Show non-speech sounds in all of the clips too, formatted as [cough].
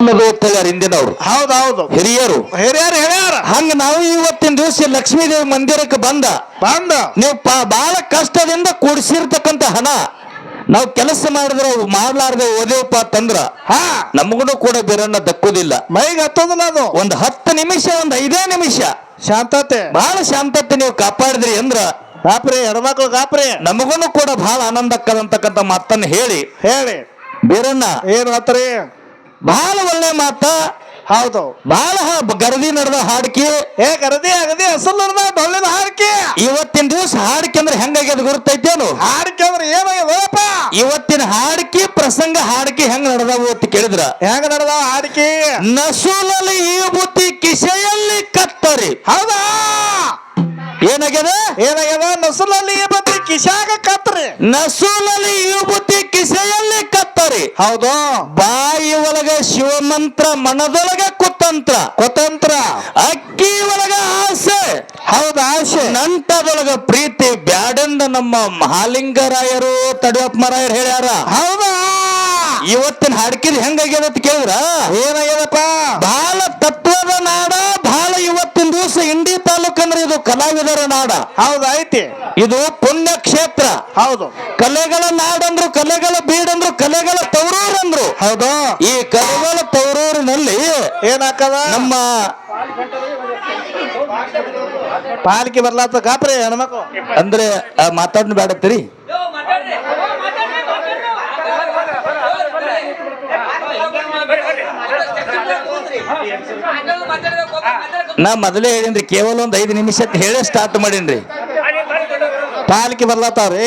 ಅನ್ನೋದು ಹೇಳ್ಯಾರ ಹಿಂದಿನವ್ರು. ಹೌದು ಹಿರಿಯರು. ಹಿರಿಯರು ಹೇಳ್ಯಾರ. ಹಂಗ ನಾವು ಇವತ್ತಿನ ದಿವಸ ಲಕ್ಷ್ಮೀದೇವಿ ಮಂದಿರಕ್ಕೆ ಬಂದ. ಬಂದ. ನೀವು ಪ- ಬಹಳ ಕಷ್ಟದಿಂದ ಕೂಡಿಸಿರ್ತಕ್ಕಂತ ಹಣ ನಾವು ಕೆಲಸ ಮಾಡಿದ್ರೆ ಅವು ಮಾಡ್ಲಾರ್ದೆ ಓದೇವಪ್ಪ ಅಂತಂದ್ರ ಹಾ. ನಮಗೂ ಕೂಡ ಬೇರನ್ನ ದಕ್ಕುದಿಲ್ಲ. ಮೈಗೆ ಹತ್ತೋದಿಲ್ಲ ಅದು. ಒಂದ್ ಹತ್ತು ನಿಮಿಷ ಒಂದ್ ಐದೇ ನಿಮಿಷ. ಶಾಂತತೆ. ಬಹಳ ಶಾಂತತೆ ನೀವು ಕಾಪಾಡಿದ್ರಿ ಅಂದ್ರ ಗಾಪ್ರಿ ಹೆಣ್ಮಕ್ಳು ಗಾಪ್ರಿ. ನಮಗೂ ಕೂಡ ಬಹಳ ಆನಂದಕ್ಕದಂತಕ್ಕಂತ ಮಾತನ್ನ ಹೇಳಿ. ಹೇಳಿ. ಬೇರನ್ನ ಏನ್ ಹತ್ರಿ ಬಹಳ ಒಳ್ಳೆ ಮಾತ ಹೌದು. ಬಹಳ ಗರದಿ ನಡೆದ ಹಾಡಿಕೆ ಏ ಗರದಿ ಅಗದಿ ಅಸಲ್ ನಡೆದ ಡೊಳ್ಳಿನ ಹಾಡಿಕೆ. ಇವತ್ತಿನ ದಿವಸ ಹಾಡ್ಕಿ ಅಂದ್ರೆ ಹೆಂಗಾಗ್ಯದ ಗುರುತೈತೇನು? ಹಾಡಿಕೆ ಅಂದ್ರೆ ಏನಾಗ್ಯದಪ್ಪ ಇವತ್ತಿನ ಹಾಡ್ಕಿ ಪ್ರಸಂಗ ಹಾಡಿಕೆ ಹೆಂಗ್ ನಡೆದವು ಅಂತ ಕೇಳಿದ್ರ? ಹೆಂಗ ನಡೆದ ಹಾಡಿಕೆ? ನಸುಲಲ್ಲಿ ಈ ಬುದ್ಧಿ ಕಿಸೆಯಲ್ಲಿ ಕತ್ತರಿ. ಹೌದಾ? ಏನಾಗ್ಯದ? ಏನಾಗ್ಯದ? ನಸುಲಲ್ಲಿ ಬುದ್ಧಿ ಕಿಶಾಗ ಕತ್ತರಿ. ನಸುಲಲ್ಲಿ ಈ ಬುದ್ಧಿ ಕಿಸೆಯಲ್ಲಿ ಕತ್ತರಿ. ಹೌದು. ಬಾಯಿ ಒಳಗ ಶಿವಮಂತ್ರ ಮನದೊಳಗ ಕುತಂತ್ರ. ಕುತಂತ್ರ. ಅಕ್ಕಿ ಒಳಗ ಆಸೆ. ಹೌದು ಆಸೆ. ನಂಟದೊಳಗ ಪ್ರೀತಿ ಬ್ಯಾಡಂದ ನಮ್ಮ ಮಹಾಲಿಂಗರಾಯರು ತಡಿಯಪ್ಪ ಮರಾಯರು ಹೇಳ್ಯಾರ. ಹೌದಾ? ಇವತ್ತಿನ ಹಾಡ್ಕಿದ್ ಹೆಂಗಾಗ್ಯದ ಕೇಳಿದ್ರ? ಏನಾಗ್ಯದಪ್ಪ? ಬಾಲ ತತ್ವದ ನಾಡ ಇಂಡಿ ತಾಲೂಕ್ ಅಂದ್ರೆ ಇದು ಕಲಾವಿದರ ನಾಡ. ಹೌದು ಐತಿ. ಇದು ಪುಣ್ಯ ಕ್ಷೇತ್ರ. ಹೌದು. ಕಲೆಗಳ ನಾಡಂದ್ರು ಕಲೆಗಳ ಬೀಡಂದ್ರು ಕಲೆಗಳ ತವರೂರಂದ್ರು. ಹೌದು. ಈ ಕಲೆಗಳ ತವರೂರಿನಲ್ಲಿ ಏನಾಕದ ನಮ್ಮ ಪಾಲಿಕೆ ಬರ್ಲಾತ ಕಾಪ್ರಿ ಹೆಣ್ಮಕ್ಳು? ಅಂದ್ರೆ ಮಾತಾಡ್ ಬೇಡತ್ತೀರಿ ನಾ ಮೊದಲೇ ಹೇಳಿನ್ರಿ ಕೇವಲ ಒಂದ್ ಐದು ನಿಮಿಷ ಹೇಳೇ ಸ್ಟಾರ್ಟ್ ಮಾಡೀನ್ರಿ. ಪಾಲಿಕೆ ಬರ್ಲಾತಾವ್ರಿ.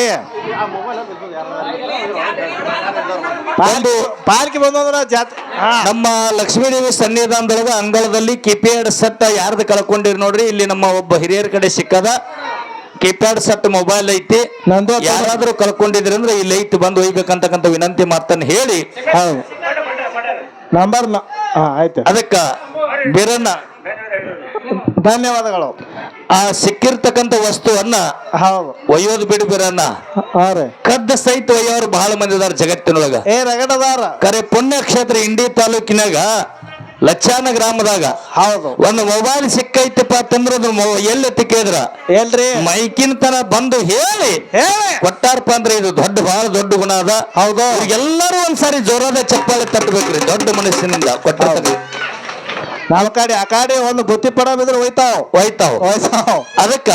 ಒಂದು ಪಾಲಿಕೆ ಬಂದ್ರ ಜಾತ್ರೆ ನಮ್ಮ ಲಕ್ಷ್ಮೀದೇವಿ ಸನ್ನಿಧಾನದೊಳಗ ಅಂಗಳದಲ್ಲಿ ಕಿಪ್ಯಾಡ್ ಸೆಟ್ ಯಾರ್ದು ಕಳ್ಕೊಂಡಿರಿ ನೋಡ್ರಿ ಇಲ್ಲಿ ನಮ್ಮ ಒಬ್ಬ ಹಿರಿಯರ ಕಡೆ ಸಿಕ್ಕದ. ಕೀಪ್ಯಾಡ್ ಸೆಟ್ ಮೊಬೈಲ್ ಐತಿ. ಯಾರಾದ್ರೂ ಕಳ್ಕೊಂಡಿದ್ರಿ ಅಂದ್ರೆ ಈ ಲೈಟ್ ಬಂದು ಒಯ್ಬೇಕಂತಕ್ಕಂಥ ವಿನಂತಿ ಮಾತನ್ನ ಹೇಳಿ. ನಂಬರ್ ಅದಕ್ಕ ಬಿರನ್ನ ಧನ್ಯವಾದಗಳು. ಆ ಸಿಕ್ಕಿರ್ತಕ್ಕಂಥ ವಸ್ತುವನ್ನ ಹೌದು. ಒಯ್ಯೋದು ಬಿಡು ಬಿರನ್ನ ಹಾ ರೀ. ಕದ್ದ ಸಹಿತ ಒಯ್ಯೋರು ಬಹಳ ಮಂದಿ ಇದಾರೆ ಜಗತ್ತಿನೊಳಗ. ಏ ರಗಡದಾರ. ಕರೆ ಪುಣ್ಯಕ್ಷೇತ್ರ ಇಂಡಿ ತಾಲೂಕಿನಾಗ ಲಚ್ಚಾನ ಗ್ರಾಮದಾಗ ಹೌದು. ಒಂದು ಮೊಬೈಲ್ ಸಿಕ್ಕೈತಪ್ಪ ಅಂತಂದ್ರೆ ಅದು ಎಲ್ಲಿ ತಿಕ್ಕಿದ್ರ? ಎಲ್ರಿ? ಮೈಕಿನ ತನ ಬಂದು ಹೇಳಿ ಹೇಳಿ. ಕೊಟ್ಟಾರಪ್ಪ ಅಂದ್ರೆ ಇದು ದೊಡ್ಡ ಬಹಳ ದೊಡ್ಡ ಗುಣ ಅದ. ಹೌದು. ಎಲ್ಲರೂ ಒಂದ್ಸಾರಿ ಜೋರಾದ ಚಪ್ಪಾಳೆ ತಟ್ಟಬೇಕ್ರಿ. ದೊಡ್ಡ ಮನಸ್ಸಿನಿಂದ ಕೊಟ್ಟ ನಾವ್ ಕಡೆ ಆ ಕಾಡಿ ಒಂದು ಬುತ್ತಿ ಪಡ ಬಿದ್ರೆ ಹೋಯ್ತಾವ್ ಹೋಯ್ತಾವ್ ಹೋಯ್ತಾವ್. ಅದಕ್ಕ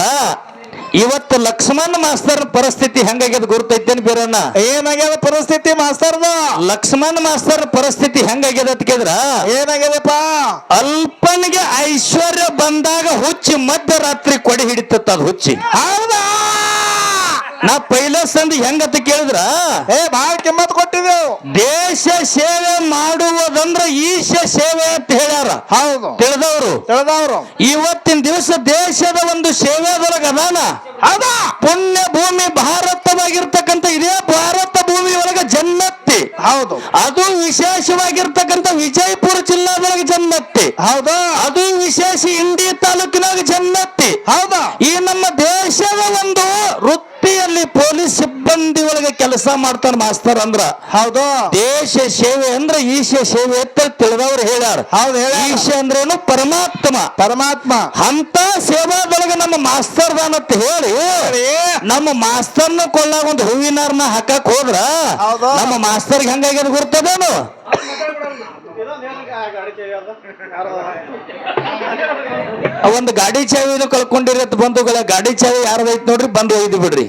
ಇವತ್ತು ಲಕ್ಷ್ಮಣ್ ಮಾಸ್ತರ್ ಪರಿಸ್ಥಿತಿ ಹೆಂಗಾಗ್ಯದ ಗುರ್ತೈತೇನ್ ಬೇರಣ್ಣ? ಏನಾಗ್ಯದ ಪರಿಸ್ಥಿತಿ ಮಾಸ್ತರ್ದ? ಲಕ್ಷ್ಮಣ್ ಮಾಸ್ತರ್ ಪರಿಸ್ಥಿತಿ ಹೆಂಗಾಗ್ಯದ ಅಂತ ಕೇಳಿದ್ರ? ಏನಾಗ್ಯದಪ್ಪ? ಅಲ್ಪನಿಗೆ ಐಶ್ವರ್ಯ ಬಂದಾಗ ಹುಚ್ಚಿ ಮಧ್ಯರಾತ್ರಿ ಕೊಡಿ ಹಿಡಿತತ್ತ ಅದು ಹುಚ್ಚಿ. ಹೌದಾ? ನಾ ಪೈಲ ಸಂದಿ ಹೆಂಗತ್ತ ಕೇಳಿದ್ರ? ಏ ಬಾಳ ಕಿಮ್ಮತ್ ಕೊಟ್ಟಿದೆವು ದೇಶ ಸೇವೆ ಮಾಡುವುದಂದ್ರ ಈಶ ಸೇವೆ ಅಂತ ಹೇಳ್ಯಾರ. ಹೌದು. ತಿಳಿದವರು? ತಿಳಿದವ್ರು. ಇವತ್ತಿನ ದಿವಸ ದೇಶದ ಒಂದು ಸೇವೆದೊಳಗ ಅದಾನ. ಹೌದಾ? ಪುಣ್ಯ ಭೂಮಿ ಭಾರತವಾಗಿರ್ತಕ್ಕಂಥ ಇದೇ ಭಾರತ ಭೂಮಿ ಒಳಗ ಜನ್ನತ್ತಿ ಹೌದು. ಅದು ವಿಶೇಷವಾಗಿರ್ತಕ್ಕಂಥ ವಿಜಯಪುರ ಜಿಲ್ಲಾದೊಳಗೆ ಜನ್ನತ್ತಿ ಹೌದಾ. ಅದು ವಿಶೇಷ ಇಂಡಿ ತಾಲೂಕಿನಾಗ ಜನ್ನತ್ತಿ ಹೌದಾ. ಈ ನಮ್ಮ ಪೊಲೀಸ್ ಸಿಬ್ಬಂದಿ ಒಳಗೆ ಕೆಲಸ ಮಾಡ್ತಾನ ಮಾಸ್ತರ್ ಅಂದ್ರ ಹೌದು. ದೇಶ ಸೇವೆ ಅಂದ್ರ ಈಶ ಸೇವೆ ಅಂತ ತಿಳಿದವ್ರು ಹೇಳ್ಯಾರ. ಹೌದು ಹೇಳ ಈಶ ಅಂದ್ರೇನು ಪರಮಾತ್ಮ. ಪರಮಾತ್ಮ. ಅಂತ ಸೇವಾದೊಳಗೆ ನಮ್ಮ ಮಾಸ್ತರ್ ಅಂತ ಹೇಳಿ ನಮ್ಮ ಮಾಸ್ತರ್ನ ಕೊಳ್ಳಾಗ ಒಂದು ಹೂವಿನಾರ್ನ ಹಾಕಕ್ ಹೋದ್ರ ಹೌದು. ನಮ್ಮ ಮಾಸ್ತರ್ಗೆ ಹಂಗಾಗ್ಯದ ಗುರ್ತದೇನು? ಒಂದು ಗಾಡಿ ಚಾವಿನ ಕಳ್ಕೊಂಡಿರತ್ ಬಂಧುಗಳ ಗಾಡಿ ಚಾವಿ ಯಾರ್ದೈತ್ ನೋಡ್ರಿ ಬಂದು ಒಯ್ದು ಬಿಡ್ರಿ.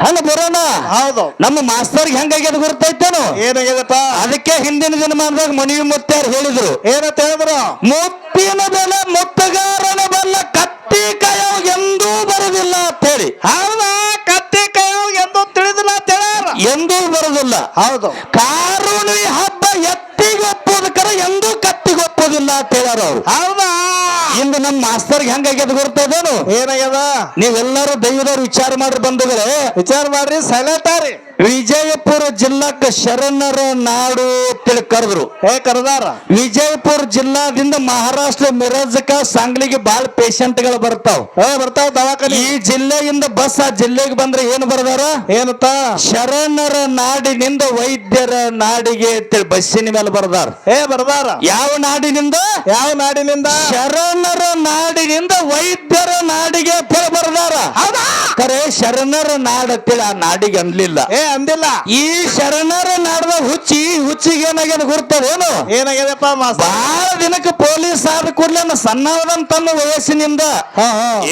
ಹಂಗ ಬರೋಣ? ಹೌದು. ನಮ್ಮ ಮಾಸ್ತರ್ಗೆ ಹೆಂಗಾಗ್ಯದ ಗುರ್ತೈತೇನು? ಏನಾಗ್ಯದಪ್ಪ? ಅದಕ್ಕೆ ಹಿಂದಿನ ದಿನಮಾನದಾಗ ಮನವಿ ಮುತ್ತಾರ ಹೇಳಿದ್ರು. ಏನಂತ ಹೇಳಿದ್ರು? ಮುತ್ತಿನ ಬೆಲೆ ಮುತ್ತಗಾರನ ಬಲ್ಲ ಕತ್ತಿ ಕಾಯೋ ಎಂದೂ ಬರುದಿಲ್ಲ ಅಂತ ಹೇಳಿ. ಹೌದಾ? ಕತ್ತಿ ಕೈ ಎಂದು ತಿಳಿದಿಲ್ಲ ಅಂತ ಹೇಳ್ಯಾರ. ಎಂದೂ ಬರುದಿಲ್ಲ. ಹೌದು. ಕಾರುಣಿ ಹಬ್ಬ ಎತ್ತಿಗೊಪ್ಪುದಕ್ಕರ ಎಂದೂ ಕತ್ತಿಗೊಪ್ಪುದಿಲ್ಲ ಅಂತ ಹೇಳಾರ ಅವ್ರು. ಹೌದಾ? ಇಂದು ನಮ್ಮ ಮಾಸ್ತರ್ಗೆ ಹೆಂಗಾಗ್ಯದ ಗೊತ್ತದೇನು ಏನಾಗ್ಯದ? ನೀವೆಲ್ಲರೂ ದೈವದವ್ರು ವಿಚಾರ ಮಾಡ್ರಿ ಬಂದಿದ್ರೆ ವಿಚಾರ ಮಾಡ್ರಿ ಸೈಲೆಂಟ್ ಆರಿ. ವಿಜಯಪುರ ಜಿಲ್ಲಾಕ್ಕೆ ಶರಣರ ನಾಡು ತಿಳಿ ಕರೆದ್ರು. ಏ ಕರೆದಾರ? ವಿಜಯಪುರ ಜಿಲ್ಲಾದಿಂದ ಮಹಾರಾಷ್ಟ್ರ ಮಿರಜ್ಕ ಸಾಂಗ್ಲಿಗೆ ಬಾಳ ಗಳು ಬರ್ತಾವ. ಏ ಬರ್ತಾವ ದವಾಖಾನೆ. ಈ ಜಿಲ್ಲೆಯಿಂದ ಬಸ್ ಆ ಜಿಲ್ಲೆಗೆ ಬಂದ್ರೆ ಏನು ಬರ್ದಾರ? ಏನತ್ತ? ಶರಣರ ನಾಡಿನಿಂದ ವೈದ್ಯರ ನಾಡಿಗೆ ತಿಳಿ ಬಸ್ಸಿನ ಮೇಲೆ ಬರ್ದಾರ. ಏ ಬರ್ದಾರ? ಯಾವ ನಾಡಿನಿಂದ? ಯಾವ ನಾಡಿನಿಂದ? ಶರಣರ ನಾಡಿನಿಂದ ವೈದ್ಯರ ನಾಡಿಗೆ ಬರದಾರ. ಕರೆ ಶರಣರ ನಾಡ ಆ ನಾಡಿಗೆ ಅನ್ಲಿಲ್ಲ. ಏ ಅಂದಿಲ್ಲ. ಈ ಶರಣರ ನಾಡದ ಹುಚ್ಚಿ ಹುಚ್ಚಿಗೆ ಏನಾಗ್ಯದ ಗುರ್ತದೇನು ಏನಾಗ್ಯದಪ್ಪ ಮಾಸ್ತ ಬಹಳ ದಿನಕ್ಕೆ ಪೊಲೀಸ್ ಆದ ಕೂಡಲೇ ನಾ ಸಣ್ಣವದನ್ ತನ್ನ ವಯಸ್ಸಿನಿಂದ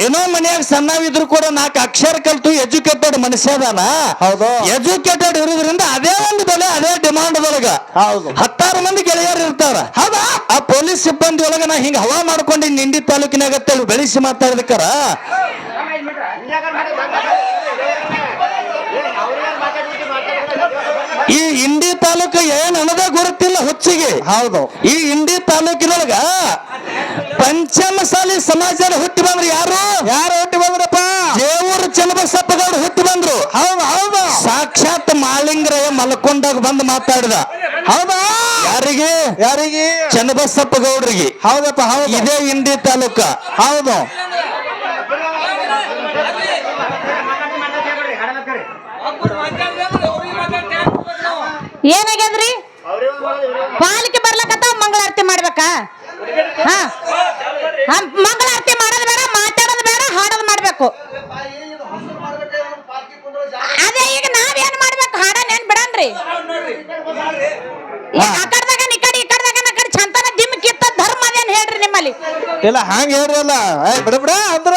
ಏನೋ ಮನ್ಯಾಗ ಸಣ್ಣವಿದ್ರು ಕೂಡ ನಾಲ್ಕು ಅಕ್ಷರ ಕಲ್ತು ಎಜುಕೇಟೆಡ್ ಮನುಷ್ಯ ಅದಾನ. ಹೌದು. ಎಜುಕೇಟೆಡ್ ಇರೋದ್ರಿಂದ ಅದೇ ಒಂದು ಬೆಲೆ ಅದೇ ಡಿಮಾಂಡ್ ಒಳಗ. ಹೌದು. ಹತ್ತಾರು ಮಂದಿ ಗೆಳೆಯರು ಇರ್ತಾರ. ಹೌದಾ? ಆ ಪೊಲೀಸ್ ಸಿಬ್ಬಂದಿ ಒಳಗ ನಾ ಹಿಂಗ ಹವಾ ಮಾಡ್ಕೊಂಡು ನಿಂಡಿ ತಾಲೂಕಿನಾಗ ಅಂತೇಳಿ ಬೆಳೆಸಿ ಮಾತಾಡಿದಕ್ಕಾರ ಈ ಇಂಡಿ ತಾಲೂಕು ಏನ್ ಅನ್ನೋದೇ ಗೊತ್ತಿಲ್ಲ ಹುಚ್ಚಿಗೆ. ಹೌದು. ಈ ಇಂಡಿ ತಾಲೂಕಿನೊಳಗ ಪಂಚಮಸಾಲಿ ಸಮಾಜದ ಹುಟ್ಟಿ ಬಂದ್ರು ಯಾರು? ಯಾರು ಹುಟ್ಟಿ ಬಂದ್ರಪ್ಪ? ದೇವರು ಚನ್ನಬಸಪ್ಪಗೌಡ ಹುಟ್ಟಿ ಬಂದ್ರು. ಹೌದು ಹೌದು. ಸಾಕ್ಷಾತ್ ಮಾಳಿಂಗರಯ್ಯ ಮಲ್ಕೊಂಡಾಗ ಬಂದು ಮಾತಾಡಿದ. ಹೌದಾ? ಯಾರಿಗೆ? ಯಾರಿಗೆ? ಚನ್ನಬಸಪ್ಪ ಗೌಡ್ರಿಗೆ ಹೌದಪ್ಪ ಹೌದು. ಇದೇ ಇಂಡಿ ತಾಲೂಕ. ಹೌದು. ಏನಾಗ್ಯದ್ರಿ? ಪಾಲಿಕೆ ಬರ್ಲಕತ್ತ ಮಂಗಳಾರತಿ ಮಾಡ್ಬೇಕಾ? ಹಾ. ಮಂಗಳಾರತಿ ಮಾಡೋದು ಬೇಡ ಮಾತಾಡೋದು ಬೇಡ ಹಾಡೋದು ಮಾಡ್ಬೇಕು. ಅದೇ ಈಗ ನಾವೇನ್ ಮಾಡ್ಬೇಕು? ಹಾಡೋನ್ ಬಿಡನ್ರಿ? ಈ ಆ ಕಡ್ದಾಗ ಈ ಕಡೆ ಈ ಕಡ್ದಾಗ ಈ ಕಡೆ ಚಂತನ ದಿಮ್ ಕಿತ್ತ ಧರ್ಮ ಅದೇನ್ ಹೇಳ್ರಿ ನಿಮ್ಮಲ್ಲಿ? ಇಲ್ಲ ಹಂಗ ಹೇಳ್ರಲ್ಲ ಅಲ್ಲ. ಬಿಡ ಬಿಡ ಅಂದ್ರ.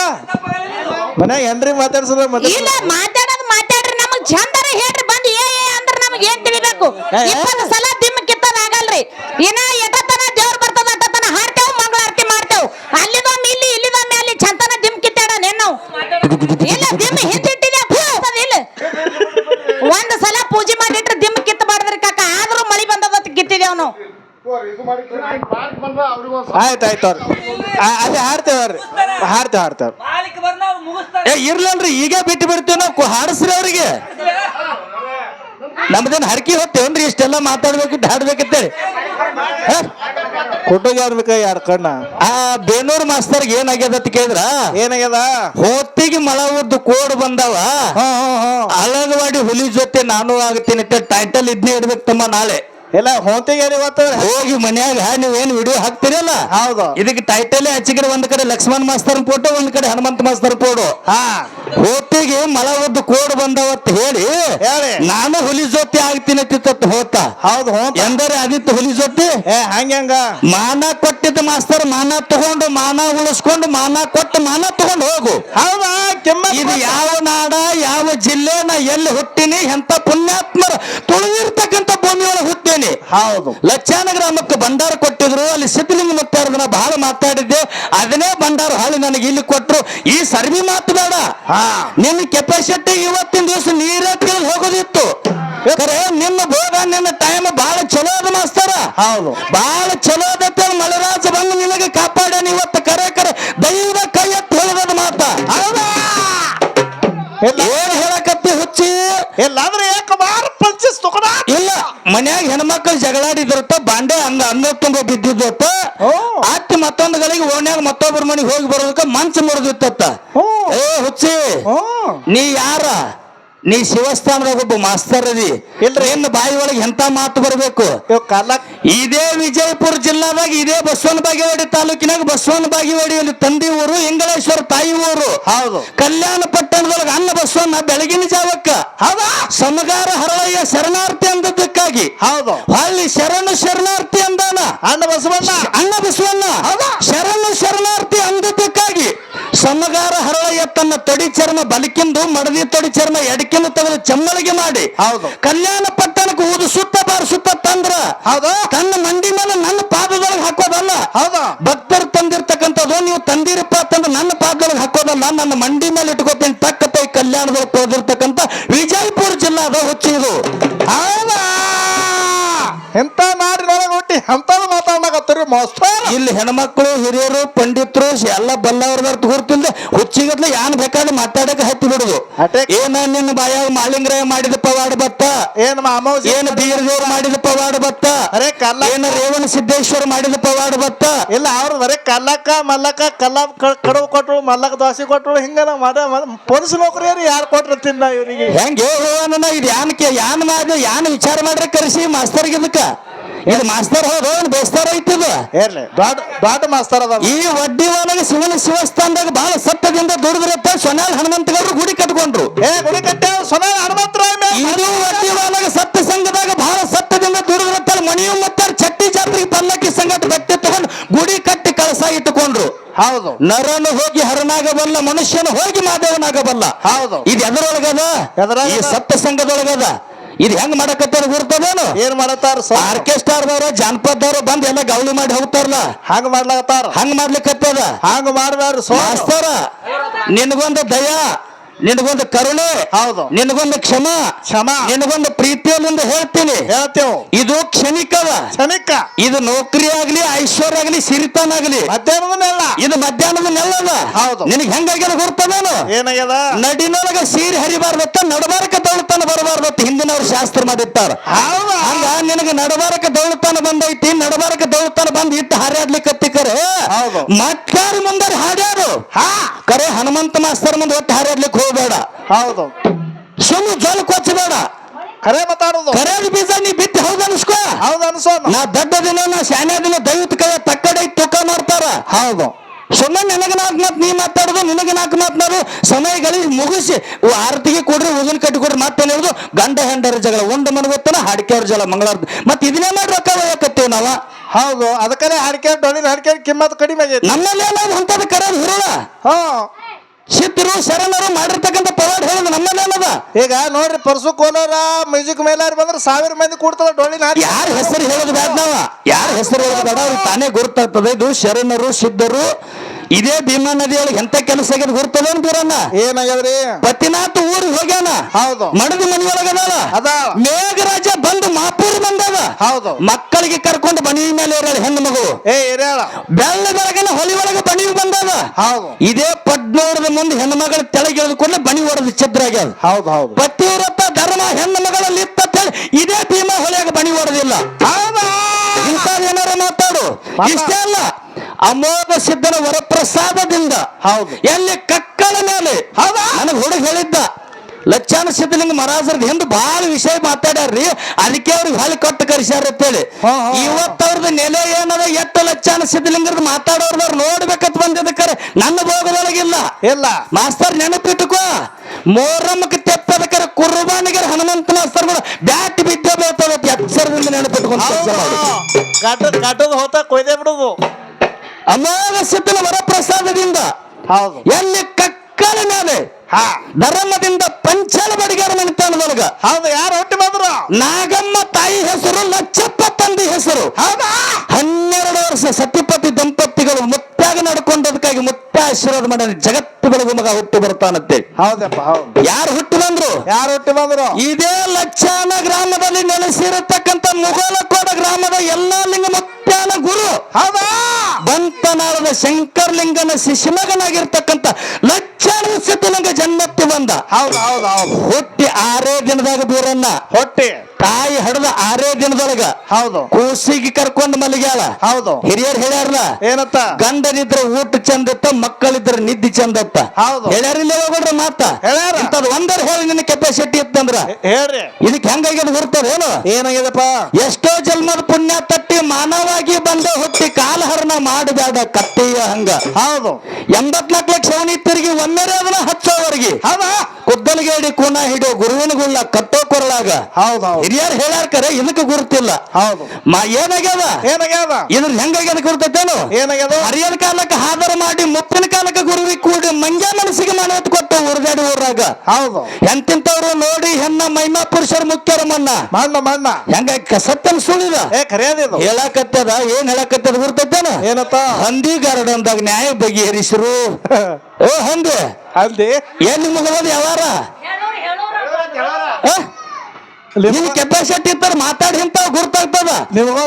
ಮನ್ಯಾಗ ಏನ್ರಿ ಮಾತಾಡ್ಸದ ಮತ್ತೆ ಇಲ್ಲ ಮಾತಾಡೋದು ಮಾತಾಡ್ರಿ ನಮಗ್ ಚಂದರ ಹೇಳ್ರಿ ಬಂದು ಏ ಏ ಅಂದ್ರ ನಮಗ್ ಏ. ಇಪ್ಪತ್ತು ಸಲ ದಿಮ್ ಕಿತ್ತದ ಆಗಲ್ರಿ. ಇನ್ನ ಎಟತನ ದೇವ್ರ ಬರ್ತದ ಅಟತನ ಹಾಡ್ತೇವ್ ಮಂಗಳಾರತಿ ಮಾಡ್ತೇವ್. ಅಲ್ಲಿದೊಮ್ಮೆ ಇಲ್ಲಿ ಇಲ್ಲಿದೊಮ್ಮೆ ಅಲ್ಲಿ ಚಂತನ ದಿಮ್ ಕಿತ್ತಾಡೋಣ ನಾವು? ಇಲ್ಲ ದಿಮ್ ಅಂತದ್ ಇಲ್ಲ. ಒಂದ್ ಸಲ ಪೂಜೆ ಮಾಡಿಟ್ರೆ ದಿಮ್ ಕಿತ್ತ ಬಾಡ್ದ್ರಿ ಕಾಕ. ಆದ್ರೂ ಮಳಿ ಬಂದದ ಕಿತ್ತಿದೇವ್ ನಾವು. ಆಯ್ತು ಆಯ್ತು ಅದೇ ಹಾಡ್ತೇವ್ರಿ ಹಾಡ್ತೇವ್ ಹಾಡ್ತೇವ್. ಮಾಲಿಕ್ ಬರ್ನ ಅವ್ರು ಮುಗಿಸ್ತಾರೆ. ಏ ಇರ್ಲಲ್ರಿ ಈಗ ಬಿಟ್ಟು ಬಿಡ್ತೇವೆ ನಾವು. ಹಾಡಿಸ್ರಿ ಅವ್ರಿಗೆ. ನಮ್ದೇನ್ ಹರಕಿ ಹೊತ್ತೇವನ್ರಿ ಇಷ್ಟೆಲ್ಲ ಮಾತಾಡ್ಬೇಕಿಟ್ಟು ಹಾಡ್ಬೇಕಿತ್ತೇಳಿ. ಹ? ಕೊಟ್ಟೋಗಿ ಯಾರ ಯಾರ ಕಣ್ಣ ಆ ಬೇನೂರ್ ಮಾಸ್ತರ್ಗೆ ಏನಾಗ್ಯದ ಅಂತ ಕೇಳಿದ್ರ? ಏನಾಗ್ಯದ? ಹೊತ್ತಿಗೆ ಮಳ ಉದ್ದು ಕೋಡ್ ಬಂದವ. ಹಾ ಹುಲಿ ಜೊತೆ ನಾನು ಆಗ್ತೀನಿ ಅಂತ ಟೈಟಲ್ ಇದ್ನೇ ಇಡ್ಬೇಕು ತಮ್ಮ ನಾಳೆ. ಇಲ್ಲ ಹೊಂತಿಗೆ ಇವತ್ತು. ಹೋಗಿ ಮನ್ಯಾಗ ನೀವೇನ್ ವಿಡಿಯೋ ಹಾಕ್ತಿರಲ್ಲ? ಹೌದು. ಇದಕ್ಕೆ ಟೈಟಲ್ ಹಚ್ಚಿದ್ರೆ ಒಂದ್ ಕಡೆ ಲಕ್ಷ್ಮಣ್ ಮಾಸ್ತರ್ ಫೋಟೋ ಒಂದ್ ಕಡೆ ಹನುಮಂತ ಮಾಸ್ತರ್ ಫೋಟೋ ಹಾ. ಹೋತಿಗೆ ಮಲ ಉದ್ದು ಕೋಡ್ ಬಂದವತ್ ಹೇಳಿ ಹೇಳಿ. ನಾನು ಹುಲಿ ಜೊತೆ ಆಗ್ತೀನಿ ಹೋತ. ಹೌದು ಹೊಂತ. ಎಂದರೆ ಅದಿತ್ತು ಹುಲಿ ಜೊತೆ? ಏ ಹಂಗ ಹಂಗ ಮಾನ ಕೊಟ್ಟಿದ್ದ ಮಾಸ್ತರ್ ಮಾನ ತಗೊಂಡು ಮಾನ ಉಳಿಸ್ಕೊಂಡು ಮಾನ ಕೊಟ್ಟು ಮಾನ ತಗೊಂಡು ಹೋಗು. ಹೌದಾ? ಕೆಮ್ಮ ಇದು ಯಾವ ನಾಡ ಯಾವ ಜಿಲ್ಲೆ ನಾ ಎಲ್ಲಿ ಹುಟ್ಟಿನಿ ಎಂತ ಪುಣ್ಯಾತ್ಮರ ತುಳಿದಿರ್ತಕ್ಕಂಥ ಭೂಮಿಯೊಳಗೆ ಒಳಗೆ ಹೌದು. ಲಚ್ಚಾನ ಗ್ರಾಮಕ್ಕೆ ಭಂಡಾರ ಕೊಟ್ಟಿದ್ರು. ಅಲ್ಲಿ ಸಿದ್ಧಲಿಂಗ ಮುತ್ತಾರದನ್ನ ಬಹಳ ಮಾತಾಡಿದ್ದೆ. ಅದನ್ನೇ ಭಂಡಾರ ಹಾಳು ನನಗೆ ಇಲ್ಲಿ ಕೊಟ್ರು. ಈ ಸರ್ವಿ ಮಾತು ಬೇಡ. ನಿನ್ನ ಕೆಪಾಸಿಟಿ ಇವತ್ತಿನ ದಿವಸ ನೀರೇ ತಿಳಿದು ಹೋಗೋದಿತ್ತು. ನಿನ್ನ ಭೋಗ ನಿನ್ನ ಟೈಮ್ ಬಹಳ ಚಲೋ ಅದ ಮಾಸ್ತಾರ. ಹೌದು. ಬಹಳ ಚಲೋ ಅದತ್ತೆ ಮಲರಾಜ ಬಂದು ನಿನಗೆ ಕಾಪಾಡ್ಯಾನ ಇವತ್ತು. ಕರೆ ಕರೆ ದೈವ ಕೈ ಎತ್ತಿ ಹೇಳಿದ ಮಾತ. ಏನ್ ಹೇಳಕತ್ತಿ ಹುಚ್ಚಿ? ಬಾರ ಪಂಚಸ್ ಇಲ್ಲ ಮನ್ಯಾಗ ಹೆಣ್ಮಕ್ಳು ಜಗಳಾಡಿದ್ರತ್ತ ಬಾಂಡೆ ಹಂಗ ಅಂಗ ತುಂಬ ಬಿದ್ದಿದ್ದತ್ತ ಆತಿ ಅತ್ತಿ ಮತ್ತೊಂದು ಗಳಿಗೆ ಓಣ್ಯಾಗ ಮತ್ತೊಬ್ಬರ ಮನೆಗೆ ಹೋಗಿ ಬರೋದಕ್ಕ ಮನ್ಸು ಮುರಿದಿತ್ತ. ಏ ಹುಚ್ಚಿ ನೀ ಯಾರ? ನೀ ಶಿವಸ್ಥಾನದಾಗ ಒಬ್ಬ ಮಾಸ್ತರ್ ಅದಿ. ಇಲ್ರಿ. ಬಾಯಿ ಒಳಗೆ ಎಂತ ಮಾತು ಬರಬೇಕು? ಇದೇ ವಿಜಯಪುರ ಜಿಲ್ಲಾದಾಗ ಇದೇ ಬಸವನ ಬಾಗೇವಾಡಿ ತಾಲೂಕಿನಾಗ ಬಸವನ ಬಾಗೇವಾಡಿಯಲ್ಲಿ ತಂದಿ ಊರು ಇಂಗಳೇಶ್ವರ ತಾಯಿ ಊರು. ಹೌದು. ಕಲ್ಯಾಣ ಪಟ್ಟಣದೊಳಗೆ ಅನ್ನ ಬಸವಣ್ಣ ಬೆಳಗಿನ ಜಾವಕ್ಕ. ಹೌದಾ? ಸಮಗಾರ ಹರಳಯ್ಯ ಶರಣಾರ್ಥಿ ಅಂದದ್ದಕ್ಕಾಗಿ. ಹೌದು. ಅಲ್ಲಿ ಶರಣ ಶರಣಾರ್ಥಿ ಅಂದಾನ. ಅಣ್ಣ ಬಸವಣ್ಣ. ಅಣ್ಣ ಬಸವಣ್ಣ. ಶರಣ ಶರಣಾರ್ಥಿ ಅಂದದ್ದಕ್ಕಾಗಿ. ಸಮಗಾರ ಹರಳಯ್ಯ ತನ್ನ ತೊಡಿ ಚರ್ಮ ಬಲಕಿಂದು ಮಡದಿ ತೊಡಿ ಚರ್ಮ ಎಡಕಿಂದು ತೆಗೆದು ಚಮ್ಮಳಿಗೆ ಮಾಡಿ. ಹೌದು. ಕಲ್ಯಾಣ ಪಟ್ಟಣಕ್ಕೆ ಊದು ಸುತ್ತ ಬಾರ ಸುತ್ತ ತಂದ್ರ ಹೌದು. ತನ್ನ ಮಂಡಿ ಮೇಲೆ ನನ್ನ ಪಾದದೊಳಗೆ ಹಾಕೋದಲ್ಲ. ಹೌದು. ಭಕ್ತರು ತಂದಿರ್ತಕ್ಕಂಥದ್ದು ನೀವು ತಂದಿರಪ್ಪ ತಂದ್ರೆ ನನ್ನ ಪಾದದೊಳಗೆ ಹಾಕೋದಲ್ಲ ನನ್ನ ಮಂಡಿ ಮೇಲೆ ಇಟ್ಕೋತೀನಿ ತಕ್ಕ ಈ ಕಲ್ಯಾಣದೊಳಗೆ ಹೋದಿರ್ತಕ್ಕಂಥ ವಿಜಯಪುರ ಜಿಲ್ಲಾದ ಹುಚ್ಚಿದು ಹೌದಾ? ಎಂತ ಬಿಟ್ಟು ಎಂತದ ಮಾತಾಡಕತ್ತೀರಿ ಮಸ್ತ ಇಲ್ಲಿ ಹೆಣ್ಮಕ್ಳು ಹಿರಿಯರು ಪಂಡಿತರು ಎಲ್ಲ ಬಲ್ಲವ್ರದಾರ ಗುರ್ತಿಲ್ದೆ ಹುಚ್ಚಿಗತ್ಲೆ ಯಾನ್ ಬೇಕಾದ್ರೆ ಮಾತಾಡಕ ಹತ್ತಿ ಬಿಡುದು. ಏನ ನಿನ್ನ ಬಾಯಾಗ ಮಾಲಿಂಗರಾಯ ಮಾಡಿದ ಪವಾಡ ಬತ್ತ? ಏನ್ ಮಾಮೋಜಿ ಏನ್ ಬೀರದೇವ್ರು ಮಾಡಿದ ಪವಾಡ ಬತ್ತ? ಅರೆ ಕಲ್ಲ ಏನ ರೇವಣ ಸಿದ್ದೇಶ್ವರ ಮಾಡಿದ ಪವಾಡ ಬತ್ತ? ಇಲ್ಲ ಅವ್ರು ಬರೇ ಕಲ್ಲಕ್ಕ ಮಲ್ಲಕ್ಕ ಕಲ್ಲ ಕಡವು ಕೊಟ್ಟರು ಕೊಟ್ರು ಮಲ್ಲಕ್ಕ ದೋಸೆ ಕೊಟ್ರು ಹಿಂಗನ ಮದ ಪೊಲೀಸ್ ನೌಕರಿ ಯಾರು ಕೊಟ್ರು ತಿನ್ನ ಇವರಿಗೆ? ಹೆಂಗೆ ಇದು ಯಾನ್ ಕೆ ಯಾನ್ ಮಾಡಿ ಯಾನ್ ವಿಚಾರ ಮಾಡ್ರೆ ಕರೆಸಿ ಮಾಸ್ತರ್ಗೆ ಇದಕ್ಕ ಇದು ಮಾಸ್ತರ್ ಹೌದು ಬೇಸ್ತಾರ ಐತಿದ? ಇರ್ಲಿ ದೊಡ್ಡ ದೊಡ್ಡ ಮಾಸ್ತರ್ ಅದ ಈ ವಡ್ಡಿ ಒಳಗೆ ಶಿವನ ಶಿವಸ್ಥಾನದಾಗ ಬಹಳ ಸತ್ಯದಿಂದ ದುಡಿದ್ರಪ್ಪ ಸೊನಾಲ್ ಹನುಮಂತಗೌಡರು ಗುಡಿ ಕಟ್ಕೊಂಡ್ರು. ಏ ಗುಡಿ ಕಟ್ಟೆ ಸೊನಾಲ್ ಹನುಮಂತರಾಯ ಇದು ವಡ್ಡಿ ಒಳಗೆ ಸತ್ಯ ಸಂಘದಾಗ ಬಹಳ ಸತ್ಯದಿಂದ ದುಡಿದ್ರಪ್ಪ ಮಣಿಯು ಮತ್ತಾರ ಚಟ್ಟಿ ಜಾತ್ರೆಗೆ ಪಲ್ಲಕ್ಕಿ ಸಂಗಟ ಬಟ್ಟೆ ತಗೊಂಡು ಗುಡಿ ಕಟ್ಟಿ ಕಳಸ ಇಟ್ಟುಕೊಂಡ್ರು. ಹೌದು. ನರನು ಹೋಗಿ ಹರನಾಗಬಲ್ಲ ಮನುಷ್ಯನು ಹೋಗಿ ಮಾದೇವನಾಗಬಲ್ಲ ಹೌದು. ಇದು ಎದರೊಳಗದ? ಈ ಸತ್ಯ ಸಂಘದೊಳಗದ? ಇದು ಹೆಂಗ್ ಮಾಡಕತ್ತಾರ ಗುರ್ತದೇನು ಏನ್ ಮಾಡತ್ತಾರ ಆರ್ಕೆಸ್ಟ್ರಾದವ್ರ ಜಾನಪದವ್ರು ಬಂದ್ ಎಲ್ಲ ಗೌಲಿ ಮಾಡಿ ಹೋಗ್ತಾರಲ್ಲ? ಹಂಗ ಮಾಡ್ಲಾಕತ್ತಾರ ಹಂಗ್ ಮಾಡ್ಲಿಕ್ಕತ್ತದ ಹಂಗ ಮಾಡ್ಬಾರ ಸೋ ಮಾಸ್ತರ ದಯಾ ದಯ? ನಿನಗೊಂದು ಕರುಣೆ ಹೌದು. ನಿನಗೊಂದು ಕ್ಷಮ ಕ್ಷಮ. ನಿನಗೊಂದು ಮುಂದೆ ಹೇಳ್ತೀನಿ. ಹೇಳ್ತೇವೆ. ಇದು ಕ್ಷಣಿಕವ. ಕ್ಷಣಿಕ. ಇದು ನೌಕರಿ ಆಗ್ಲಿ ಐಶ್ವರ್ಯ ಆಗ್ಲಿ ಸಿರಿತಾನ ಆಗ್ಲಿ ಮಧ್ಯಾಹ್ನದನ್ನೆಲ್ಲ. ಇದು ಮಧ್ಯಾಹ್ನದ ನೆಲ್ಲದ ಹೌದು. ನಿನಗೆ ಹೆಂಗಾಗ್ಯದ ಗುರ್ತದೇನು ಏನಾಗ್ಯದ? ನಡಿನೊಳಗ ಸೀರೆ ಹರಿಬಾರ್ದತ್ತ ನಡಬಾರಕ ದೌಳತನ ಬರಬಾರ್ದತ್ತ ಹಿಂದಿನವ್ರು ಶಾಸ್ತ್ರ ಮಾಡಿರ್ತಾರ ಹಂಗ ನಿನಗೆ ನಡಬಾರಕ ದೌಳತನ ಬಂದೈತಿ ನಡಬಾರಕ ದೌಳತನ ಬಂದ್ ಇಟ್ಟು ಹರಿಯಾಡ್ಲಿಕ್ಕೆ ಕರೆ ಹೌದು. ಮತ್ತಾರು ಮುಂದಾರ ಹಾಡ್ಯಾರು ಹಾ ಕರೆ ಮಾಸ್ತರ ಮುಂದೆ ಒಟ್ಟು ಹಾರಾಡ್ಲಿಕ್ಕೆ ಹೋಗಬೇಡ. ಹೌದು. ಸುಮ್ಮ ಜೋಲ್ ಕೊಚ್ಚಬೇಡ ಖರೆ ಮಾತಾಡೋದು. ಕರೆಯದ ಬೀಜ ನೀ ಬಿತ್ತಿ ಹೌದು ಅನ್ಸ್ಕೋ. ಹೌದು ಅನ್ಸೋ ನಾ ದೊಡ್ಡ ದಿನ ನಾ ಶಾನ್ಯ ದಿನ ದೈವತ್ ಕೈ ತಕ್ಕಡೆ ತುಕ ಮಾಡ್ತಾರ. ಹೌದು. ಸುಮ್ಮನೆ ನಿನಗೆ ನಾಲ್ಕು ಮಾತು ನೀ ಮಾತಾಡೋದು ನಿನಗೆ ನಾಲ್ಕು ಮಾತನಾಡು ಸಮಯಗಳಿಗೆ ಮುಗಿಸಿ ಆರತಿಗೆ ಕೊಡ್ರಿ ಉದನ್ ಕಟ್ಟಿ ಕೊಡ್ರಿ ಮತ್ತೆ ಹೇಳುದು? ಗಂಡ ಹೆಂಡರ ಜಗಳ ಉಂಡ ಮನಗೊತ್ತನ ಹಾಡಿಕೆಯವ್ರ ಜಲ ಮಂಗಳಾರತಿ. ಮತ್ತೆ ಇದನ್ನೇ ಮಾಡಿ ರೊಕ್ಕ ಒಯ್ಯಕತ್ತೀವಿ ನಾವ? ಹೌದು. ಅದಕ್ಕನೆ ಹಾಡಿಕೆ ಡೊಳ್ಳಿನ ಹಾಡಿಕೆ ಕಿಮ್ಮತ್ ಕಡಿಮೆ ಆಗೈತಿ. ನಮ್ಮಲ್ಲಿ ಏನಾದ್ರು ಅಂತದ ಕರೆ ಹಿರೋಳ? ಹಾ. ಸಿದ್ಧರು ಶರಣರು ಮಾಡಿರ್ತಕ್ಕಂಥ ಪವಾಡ್ ಹೇಳೋದು ನಮ್ಮನೇನದ ಈಗ ನೋಡ್ರಿ ಪರ್ಸು ಕೋಲಾರ ಮ್ಯೂಸಿಕ್ ಮೇಲಾರ್ ಬಂದ್ರೆ ಸಾವಿರ ಮಂದಿ ಕೂಡ್ತದ ಡೊಳ್ಳಿನ ಯಾರ ಹೆಸರು ಹೇಳೋದು ಬೇಡ ನಾವ? ಯಾರ ಹೆಸರು ಹೇಳೋದು ಬೇಡ ಅವ್ರಿಗೆ ತಾನೇ ಗುರುತಾಗ್ತದೆ. ಇದು ಶರಣರು ಸಿದ್ಧರು ಇದೇ ಭೀಮಾ ನದಿಯೊಳಗೆ ಎಂತ ಕೆಲಸ ಆಗ್ಯದ ಗುರ್ತದೆ ಬೀರಣ್ಣ? ಏನಾಗ್ಯದ್ರಿ? ಪತಿನಾಥ ಊರಿಗೆ ಹೋಗ್ಯಾನ. ಹೌದು. ಮಡದಿ ಮನೆಯೊಳಗ ಅದ. ಮೇಘರಾಜ ಬಂದು ಮಾಪೂರ್ ಬಂದದ. ಹೌದು. ಮಕ್ಕಳಿಗೆ ಕರ್ಕೊಂಡು ಬನಿ ಮೇಲೆ ಇರಲ್ಲ ಹೆಣ್ಣು ಮಗು. ಏ ಹಿರಿಯಾಳ. ಬೆಳ್ಳ ಬೆಳಗನ ಹೊಲಿ ಒಳಗೆ ಬನಿ ಬಂದದ. ಹೌದು. ಇದೇ ಪಡ್ನೋರದ ಮುಂದೆ ಹೆಣ್ಣು ಮಗಳ ತೆಳಗಿಳಿದ ಬಣಿ ಬನಿ ಹೊಡೆದು ಛಿದ್ರಾಗ್ಯದ ಹೌದು ಹೌದು. ಪತಿವ್ರತ ಧರ್ಮ ಹೆಣ್ಣು ಮಗಳಲ್ಲಿ ಇತ್ತ ಇದೇ ಭೀಮಾ ಹೊಲಿಯಾಗ ಬನಿ ಹೊಡೆದಿಲ್ಲ. ಹೌದಾ? ಇಂಥದ್ದೇನಾರ ಮಾತಾಡು ಪಾಪ. ಇಷ್ಟೇ ಅಲ್ಲ ಅಮೋಘ ಸಿದ್ಧನ ವರಪ್ರಸಾದದಿಂದ ಹೌದು ಎಲ್ಲಿ ಕಕ್ಕಳ ಮೇಲೆ ಹೌದಾ? ನನಗೆ ಹುಡುಗ ಹೇಳಿದ್ದ ಲಚ್ಚಾನ ಸಿದ್ಧಲಿಂಗ ಮಹಾರಾಜರದ ಹಿಂದೆ ಬಹಳ ವಿಷಯ ಮಾತಾಡ್ಯಾರ್ರಿ. ಅದಕ್ಕೆ ಅವ್ರಿಗೆ ಹೊಲಿ ಕೊಟ್ಟು ಕರ್ಸ್ಯಾರ ಅಂತೇಳಿ. ಹೇಳಿ ಹಾ, ಹಾ. ಇವತ್ತು ಅವ್ರದ್ದು ನೆಲೆ ಏನದ? ಎತ್ತ ಲಕ್ಷಾನ ಸಿದ್ಧಲಿಂಗದ ಮಾತಾಡೋರ್ದವ್ರು ನೋಡ್ಬೇಕಂತ ಬಂದಿದ್ದಕ್ಕಾರೆ ನನ್ನ ಭೋಗದೊಳಗಿಲ್ಲ ಇಲ್ಲ. ಮಾಸ್ತರ್ ನೆನಪಿಟ್ಟುಕೋ ಮೋರಮ್ಮಕ್ಕೆ ತೆಪ್ಪದಕ್ಕರ ಕುರ್ಬಾನಿಗೆ ಹನುಮಂತ ಮಾಸ್ತರ್ಗಳು ಬ್ಯಾಟ್ ಬಿದ್ದ ಬೀಳ್ತದೆ ಎಚ್ಚರದಿಂದ ನೆನಪಿಟ್ಕೊಂಡು ಕಟ್ಟ ಕಟ್ಟದ ಹೋತ ಕೊಯ್ದೆ ಬಿಡುದು. ಅಮೋಘ ಸಿದ್ಧನ ವರಪ್ರಸಾದದಿಂದ ಹೌದು. ಎಲ್ಲಿ ಕಕ್ಕಳ ಮೇಲೆ ಹಾ. ಧರ್ಮದಿಂದ ಪಂಚಾಲ ಬಡಿಗಾರ ನನಗ. ಹೌದು ಯಾರು ಹುಟ್ಟಿ ಬಂದ್ರು? ನಾಗಮ್ಮ ತಾಯಿ ಹೆಸರು ಲಚ್ಚಪ್ಪ ತಂದೆ ಹೆಸರು. ಹೌದಾ? ಹನ್ನೆರಡು ವರ್ಷ ಸತಿಪತಿ ದಂಪತಿಗಳು ಮುತ್ತಾಗಿ ನಡ್ಕೊಂಡದಕ್ಕಾಗಿ ಮುತ್ತ ಆಶೀರ್ವಾದ ಮಾಡಿ ಜಗತ್ತು ಬೆಳಗು ಮಗ ಹುಟ್ಟಿ ಬರ್ತಾನಂತೆ. ಹೌದಪ್ಪ ಹೌದು. ಯಾರು ಹುಟ್ಟಿ ಬಂದ್ರು? ಯಾರು ಹುಟ್ಟಿ ಬಂದ್ರು? ಇದೇ ಲಕ್ಷಾನ ಗ್ರಾಮದಲ್ಲಿ ನೆಲೆಸಿರತಕ್ಕಂತ ಮುಗೋಲಕೋಡ ಗ್ರಾಮದ ಎಲ್ಲಾ ಲಿಂಗ ಮುತ್ತಾನ ಗುರು. ಹೌದಾ? ಬಂತನಾಳದ ಶಂಕರ್ಲಿಂಗನ ಶಿಶುಮಗನಾಗಿರ್ತಕ್ಕಂಥ ಲಕ್ಷಣ ಸಿದ್ಧಲಿಂಗ ಜನ್ಮಕ್ಕೆ ಬಂದ. ಹೌದು ಹೌದು ಹೌದು. ಹುಟ್ಟಿ ಆರೇ ದಿನದಾಗ ಬೀರನ್ನ ಹೊಟ್ಟೆ. ತಾಯಿ ಹಡದ ಆರೇ ದಿನದೊಳಗ ಹೌದು. ಕೂಸಿಗೆ ಕರ್ಕೊಂಡು ಮಲಗ್ಯಾಳ. ಹೌದು. ಹಿರಿಯರ್ ಹೇಳ್ಯಾರಲ್ಲ ಏನತ್ತ? ಗಂಡನಿದ್ರ ಊಟ ಚಂದತ್ತ ಮಕ್ಕಳಿದ್ರ ನಿದ್ದಿ ಚಂದತ್ತ. ಹೌದು. ಹೇಳ್ಯಾರಿಲ್ಲ ಹೋಗ್ಬಿಡ್ರಿ ಮಾತ. ಹೇಳ್ಯಾರ. ಇಂಥದ್ದು ಒಂದರ ಹೇಳಿ ನಿನ್ನ ಕೆಪಾಸಿಟಿ ಇತ್ತಂದ್ರ. ಹೇಳ್ರಿ. ಇದಕ್ಕೆ ಹೆಂಗಾಗ್ಯದ ಗುರ್ತದೇನು ಏನಾಗ್ಯದಪ್ಪ? ಎಷ್ಟೋ ಜನ್ಮದ ಪುಣ್ಯ ತಟ್ಟಿ ಮಾನವಾಗಿ ಬಂದ ಹುಟ್ಟಿ ಕಾಲಹರಣ ಮಾಡಬೇಡ ಹಂಗ. ಹೌದು. ಎಂಬತ್ನಾಲ್ಕು ಲಕ್ಷ ಅವನಿ ತಿರುಗಿ ಒಮ್ಮೆರೆ ಅದನ್ನ ಹಚ್ಚೋವರೆಗೆ. ಹೌದಾ? ಕುದ್ದಲಗೇಡಿ ಕೂನ ಹಿಡೋ ಗುರುವಿನ ಗುಳ್ಳ ಕಟ್ಟೋ ಕೊರಳಾಗ. ಹೌದು ಹಿರಿಯರು ಹೇಳ್ಯಾರ ಕರೆ ಇದಕ್ಕೆ ಗುರುತಿಲ್ಲ. ಹೌದು. ಮಾ ಏನಾಗ್ಯದ? ಏನಾಗ್ಯದ? ಇದ್ರ ಹೆಂಗಾಗ್ಯದ ಗುರ್ತೈತೇನು? ಏನಾಗ್ಯದ? ಹರಿಯನ ಕಾಲಕ್ಕೆ ಹಾದರ ಮಾಡಿ ಮುಪ್ಪಿನ ಕಾಲಕ್ಕೆ ಗುರುವಿಗೆ ಕೂಡಿ ಮಂಗ್ಯ ಮನಸ್ಸಿಗೆ ಮನವತ್ತು ಕೊಟ್ಟು ಉರ್ದಾಡಿ ಊರಾಗ. ಹೌದು. ಎಂತಿಂತವ್ರು ನೋಡಿ ಹೆಣ್ಣ ಮೈಮಾ ಪುರುಷರ ಮುಖ್ಯರ ಮಣ್ಣ. ಮಣ್ಣ ಮಣ್ಣ. ಹೆಂಗ ಸತ್ಯನ ಸುಳಿದ ಏ ಕರೆಯದ ಹೇಳಕತ್ತದ ಏನ್ ಹೇಳಕತ್ತದ ಗುರುತೇನು ಏನತ್ತ? ಹಂದಿ ಗಾರ್ಡನ್ದಾಗ ನ್ಯಾಯ ಬಗೆಹರಿಸರು. [laughs] ಓ ಹಂಗೆ? ಅಲ್ಲಿ ಏನ್ ನಿಮಗ ಯಾವಾರ? ಆ? ಕೆಪಾಸಿಟಿ ಇರ್ತಾರ ಮಾತಾಡಿ ಇಂತಾವ್ ಗುರ್ತಾಗ್ತದ.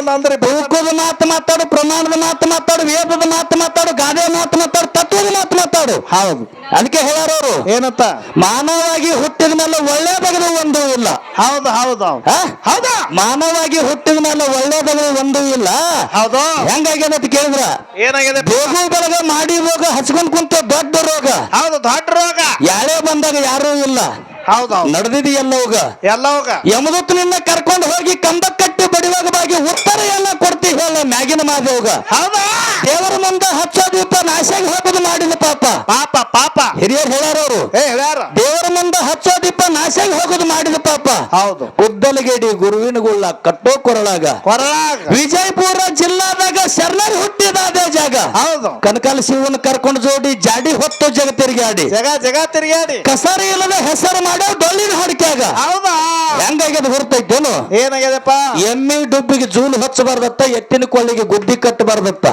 ಅಂದ್ರೆ ತೂಕದ ಮಾತು ಮಾತಾಡು ಪ್ರಮಾಣದ ಮಾತು ಮಾತಾಡು ವೇದದ ಮಾತು ಮಾತಾಡು ಗಾದೆ ಮಾತು ಮಾತಾಡು ತತ್ವದ ಮಾತು ಮಾತಾಡು. ಹೌದು. ಅದಕ್ಕೆ ಹೇಳಾರವ್ರು ಏನಂತ? ಮಾನವಾಗಿ ಹುಟ್ಟಿದ ಮೇಲೆ ಒಳ್ಳೇದಾಗದು ಒಂದು ಇಲ್ಲ. ಹೌದು ಹೌದು ಹೌದು. ಮಾನವಾಗಿ ಹುಟ್ಟಿದ ಮೇಲೆ ಒಳ್ಳೇದಾಗದು ಒಂದು ಇಲ್ಲ. ಹೌದು. ಹೆಂಗಾಗ್ಯದ ಕೇಳಿದ್ರ? ಏನಾಗಿದೆ ಬೇಗು ಬೆಳಗ ಮಾಡಿ ರೋಗ ಹಚ್ಕೊಂಡ್ ಕುಂತ ದೊಡ್ಡ ರೋಗ. ಹೌದು ದೊಡ್ಡ ರೋಗ. ಯಾರೇ ಬಂದಾಗ ಯಾರೂ ಇಲ್ಲ. ಹೌದು ಹೌದು. ನಡೆದಿದಿ ಎಲ್ಲ ಹೋಗ ಎಲ್ಲ ಹೋಗ ಯಮದೂತ್ ನಿನ್ನ ಕರ್ಕೊಂಡು ಹೋಗಿ ಕಂಬ ಕಟ್ಟಿ ಬಡಿವಾಗ ಬಾಗಿ ಉತ್ತರ ಎಲ್ಲ ಕೊಡ್ತಿ ಹೇಳ ಮ್ಯಾಗಿನ ಮಾದೇವ್ಗ ಹೌದಾ? ದೇವರ ಮುಂದೆ ಹಚ್ಚೋ ದೀಪ ನಾಶಾಗಿ ಹೋಗೋದು ಮಾಡಿದ ಪಾಪ. ಪಾಪ ಪಾಪ. ಹಿರಿಯರು ಅವರು. ಏ ಹೇಳ್ಯಾರ. ದೇವರ ಮುಂದೆ ಹಚ್ಚೋದೀಪ ದೀಪ ಹೋಗುದು ಹೋಗೋದು ಮಾಡಿದ ಪಾಪ. ಹೌದು. ಗುದ್ದಲಗೇಡಿ ಗುರುವಿನ ಗುಳ್ಳ ಕಟ್ಟೋ ಕೊರಳಾಗ. ಕೊರಳಾಗ. ವಿಜಯಪುರ ಜಿಲ್ಲಾದಾಗ ಶರಣರು ಹುಟ್ಟಿದ ಅದೇ ಜಾಗ. ಹೌದು. ಕನಕಾಲ ಶಿವನ ಕರ್ಕೊಂಡು ಜೋಡಿ ಜಾಡಿ ಹೊತ್ತು ಜಗ ತಿರುಗಾಡಿ ಜಗ ಜಗ ತಿರುಗಾಡಿ ಕಸರಿ ಇಲ್ಲದ ಹೆಸರು ಮಾಡೋ ಡೊಳ್ಳಿನ ಹಾಡಿಕ್ಯಾಗ. ಹೌದಾ? ಹೆಂಗಾಗ್ಯದ ಹೊರತೈತೇನು? ಏನಾಗ್ಯದಪ್ಪ? ಎಮ್ಮಿ ಡುಬ್ಬಿಗೆ ಜೂಲು ಹಚ್ಚಬಾರ್ದತ್ತ ಎತ್ತಿನ ಕೊಳ್ಳಿಗೆ ಗುದ್ದಿ ಕಟ್ಟಬಾರ್ದತ್ತ.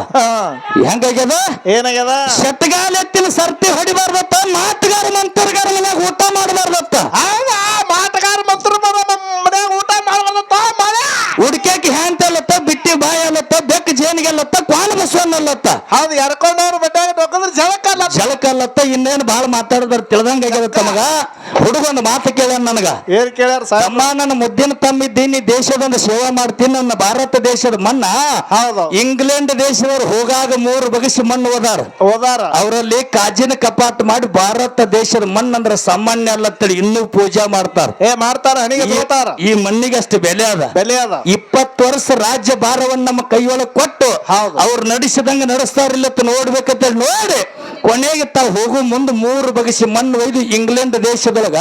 ಹೆಂಗಾಗ್ಯದ? ಏನಾಗ್ಯದ? ಶತಗಾಲೆತ್ತಿನ ಎತ್ತಿನ ಸರ್ತಿ ಹೊಡಿಬಾರ್ದಪ್ಪ ಮಾತುಗಾರ ಮಂತ್ರಗಾರ ಮನ್ಯಾಗ ಊಟ ಮಾಡಬಾರ್ದತ್ತ. ಮಾತುಗಾರ ಮಂತ್ರ ಮನ್ಯಾಗ ಊಟ ಮಾಡಬಾರ್ದತ್ತ ಮಳೆ ಹುಡ್ಕ್ಯಾಕಿ ಹ್ಯಾಂತ ಅಲ್ಲತ್ತ ಬಿಟ್ಟಿ ಬಾಯಲ್ಲತ್ತ ಬೆಕ್ಕ ಜೇನಿಗೆಲ್ಲತ್ತ ಕ್ವಾಲ ಬಸವನ್ನಲ್ಲತ್ತ ಹೌದು ಎರ್ಕೊಂಡವ್ರು ಜಳಕಲ್ಲ ಜಲಕಲ್ಲತ್ತ ಇನ್ನೇನು ಬಹಳ ಮಾತಾಡಿದ್ರ ತಿಳ್ದಂಗ ಆಗ್ಯದ ತಮಗ? ಹುಡುಗೊಂದು ಮಾತು ಕೇಳ್ಯಾನ ನನಗ. ಏನ್ ಕೇಳ್ಯಾರ ಸಾಹೇಬ್ ತಮ್ಮ ನನ್ನ ಮುದ್ದಿನ ತಮ್ಮಿದ್ದೀನಿ ದೇಶದೊಂದು ಸೇವೆ ಮಾಡ್ತೀನಿ ನನ್ನ ಭಾರತ ದೇಶದ ಮಣ್ಣ. ಹೌದು. ಇಂಗ್ಲೆಂಡ್ ದೇಶದವ್ರು ಹೋಗಾಗ ಮೂರು ಬಗಸಿ ಮಣ್ಣು ಹೋದಾರ. ಓದಾರ ಅವರಲ್ಲಿ ಕಾಜಿನ ಕಪಾಟ್ ಮಾಡಿ ಭಾರತ ದೇಶದ ಮಣ್ಣು ಅಂದ್ರೆ ಸಾಮಾನ್ಯ ಅಲ್ಲ ಅಂತೇಳಿ ಇನ್ನೂ ಪೂಜಾ ಮಾಡ್ತಾರ. ಏ ಮಾಡ್ತಾರ ಹಣಿಗೆ ಈ- ತಗೋತಾರ? ಈ ಮಣ್ಣಿಗೆ ಅಷ್ಟು ಬೆಲೆ ಅದ. ಬೆಲೆ ಅದ. ಇಪ್ಪತ್ತು ವರ್ಷ ರಾಜ್ಯ ಭಾರವನ್ನು ನಮ್ಮ ಕೈಯೊಳಗೆ ಕೊಟ್ಟು ಹೌದು. ಅವ್ರು ನಡೆಸಿದಂಗ ನಡೆಸ್ತಾರಿಲ್ಲ ಅಂತ ನೋಡ್ಬೇಕಂತೇಳಿ ನೋಡಿ. ಕೊನೆಗೆ ತಾವು ಹೋಗು ಮುಂದೆ ಮೂರು ಬಗಸಿ ಮಣ್ಣು ಒಯ್ದು ಇಂಗ್ಲೆಂಡ್ ದೇಶದೊಳಗ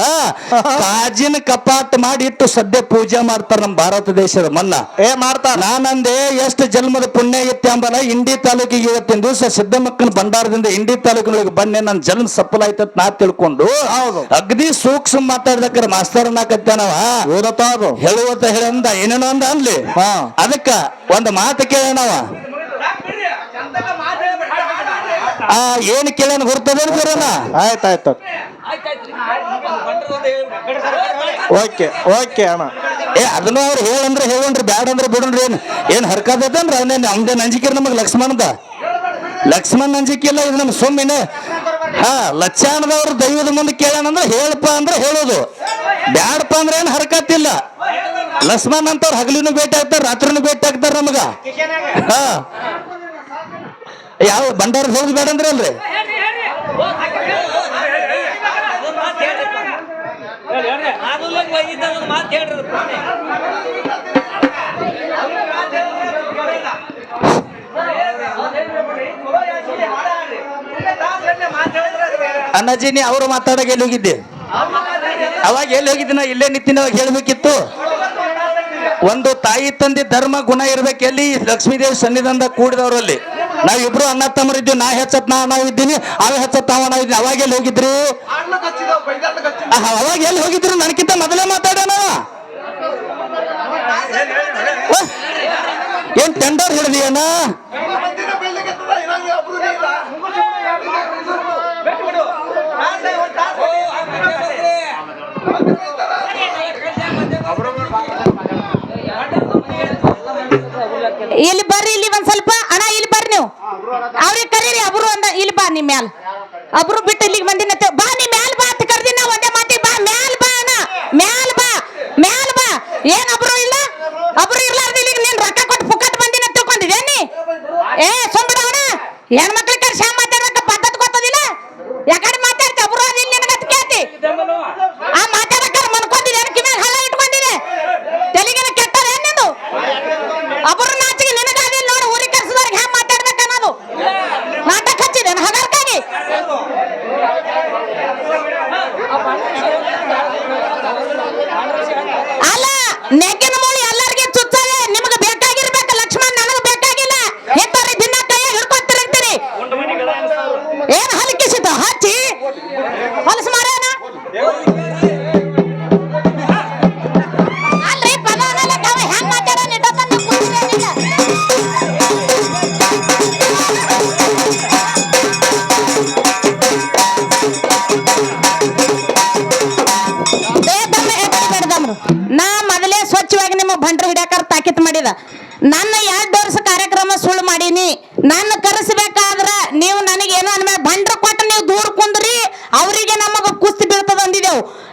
ಕಾಜಿನ ಕಪಾಟ್ ಮಾಡಿ ಇಟ್ಟು ಸದ್ಯ ಪೂಜೆ ಮಾಡ್ತಾರ ನಮ್ಮ ಭಾರತ ದೇಶದ ಮಣ್ಣ ಏ ಮಾಡ್ತಾರ. ನಾನಂದೆ ಎಷ್ಟು ಜನ್ಮದ ಪುಣ್ಯ ಐತಿ ಅಂಬಲ್ಲ ಇಂಡಿ ತಾಲೂಕಿಗೆ ಇವತ್ತಿನ ದಿವಸ ಸಿದ್ದಮ್ಮಕ್ಕನ ಭಂಡಾರದಿಂದ ಇಂಡಿ ತಾಲೂಕಿನೊಳಗೆ ಬನ್ನಿ ನನ್ನ ಜನ್ಮ ಸಫಲ ಆಯ್ತು ನಾ ತಿಳ್ಕೊಂಡು ಹೌದು. ಅಗದಿ ಸೂಕ್ಷ್ಮ ಮಾತಾಡ್ದಕ್ಕಾರ ಮಾಸ್ತರ್ ನಾಕತ್ತೇನವಾ ಹೇಳುವಂತ ಹೇಳಂದ ಏನೇನೋ ಅಂದ ಅಲ್ಲಿ ಹಾ. ಅದಕ್ಕ ಒಂದು ಮಾತು ಕೇಳನವ ಆ ಏನ್ ಕೇಳನ ಗುರ್ತದೇನ್ ಸರಣ ಆಯ್ತಾಯ್ತು. ಓಕೆ ಓಕೆ ಅಣ್ಣ. ಏ ಅದನ್ನು ಅವ್ರು ಹೇಳಂದ್ರೆ ಹೇಳನ್ರಿ ಬ್ಯಾಡ ಅಂದ್ರೆ ಬಿಡನ್ರಿ ಏನ್ ಏನ್ ಅಂದ್ರೆ ಅವನೇನ್ ನಮ್ದೇ ನಂಜಿಕೆ ನಮಗ್ ಲಕ್ಷ್ಮಣದ? ಲಕ್ಷ್ಮಣ್ ನಂಜಿಕಿಲ್ಲ ಇದು ನಮ್ ಸುಮ್ಮಿನ. ಹಾ ಲಕ್ಷಾಣದವ್ರು ದೈವದ ಮುಂದೆ ಕೇಳೋಣಂದ್ರೆ ಹೇಳಪ್ಪ ಅಂದ್ರೆ ಹೇಳೋದು. ಬ್ಯಾಡಪ್ಪ ಅಂದ್ರೆ ಏನ್ ಹರ್ಕತ್ತಿಲ್ಲ. ಲಕ್ಷ್ಮಣ್ ಅಂತವ್ರು ಹಗಲಿನೂ ಭೇಟಿ ಆಗ್ತಾರೆ ರಾತ್ರಿನೂ ಭೇಟಿ ಆಗ್ತಾರೆ ನಮಗ. ಹಾ. ಯಾವ ಬಂಡಾರ ಹೋಗಿ ಬೇಡ ಅಂದ್ರೆ ಅಲ್ರಿ? ಅಣ್ಣಾಜಿ, ನೀ ಅವರು ಮಾತಾಡಕ್ಕೆ ಎಲ್ಲಿ ಹೋಗಿದ್ದೆ? ಅವಾಗ ಎಲ್ಲಿ ಹೋಗಿದ್ದೆ ನಾ? ಇಲ್ಲೇ ನಿಂತಿನ, ಅವಾಗ ಹೇಳ್ಬೇಕಿತ್ತು. ಒಂದು ತಾಯಿ ತಂದೆ ಧರ್ಮ ಗುಣ ಇರ್ಬೇಕು ಎಲ್ಲಿ ಲಕ್ಷ್ಮೀದೇವಿ ಸನ್ನಿಧಾನದ ಕೂಡಿದವರಲ್ಲಿ. ನಾವಿಬ್ರು ಅಣ್ಣ ತಮ್ಮರಿದ್ದೀವಿ ನಾ ಹೆಚ್ಚತ್ ನಾ ನಾವು ಇದ್ದೀನಿ. ಅವ ಹೆಚ್ಚತ್ ಅವ ನಾವು ಇದ್ದೀನಿ ಅವಾಗ ಎಲ್ಲಿ ಹೋಗಿದ್ರಿ? ಅವಾಗ ಎಲ್ಲಿ ಹೋಗಿದ್ರಿ? ನನಕಿಂತ ಮೊದಲೇ ಮಾತಾಡೋಣ ಏನ್ ಟೆಂಡರ್ ಹಿಡಿದಿಯಣ್ಣ ಇಲ್ಲಿ ಬರ್ರಿ, ಇಲ್ಲಿ ಒಂದ್ ಸ್ವಲ್ಪ ಅಣ್ಣ ಇಲ್ಲಿ ಬರ್ರಿ ನೀವು ಅವ್ರಿಗೆ ಕರೀರಿ, ಅಬ್ರು ಅಂದ ಇಲ್ಲಿ ಬಾ ನಿಮ್ಮ ಮ್ಯಾಲ ಅಬ್ರು ಬಿಟ್ಟು ಇಲ್ಲಿಗೆ ಬಂದಿನ ಬಾ ನೀ ಮ್ಯಾಲ ಬಾ